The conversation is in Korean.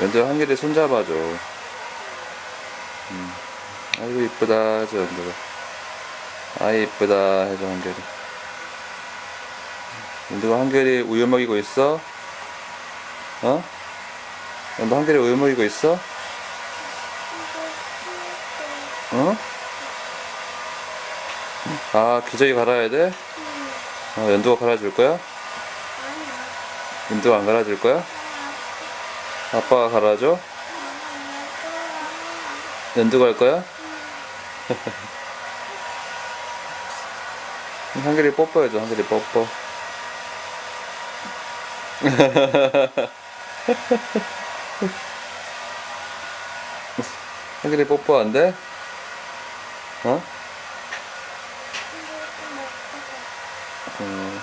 연두 한결이 손잡아줘. 음. 아이고 이쁘다 저 연두가. 아이 이쁘다 해줘 한결이. 연두가 한결이 우유 먹이고 있어? 어? 연두 한결이 우유 먹이고 있어? 어? 아 기저귀 갈아야 돼? 어, 연두가 갈아줄 거야? 연두가 안 갈아줄 거야? 아빠가 갈아줘? 연두 갈 거야? 한길이 뽀뽀해줘, 한길이 뽀뽀. 한길이 뽀뽀 안 돼? 어? 음.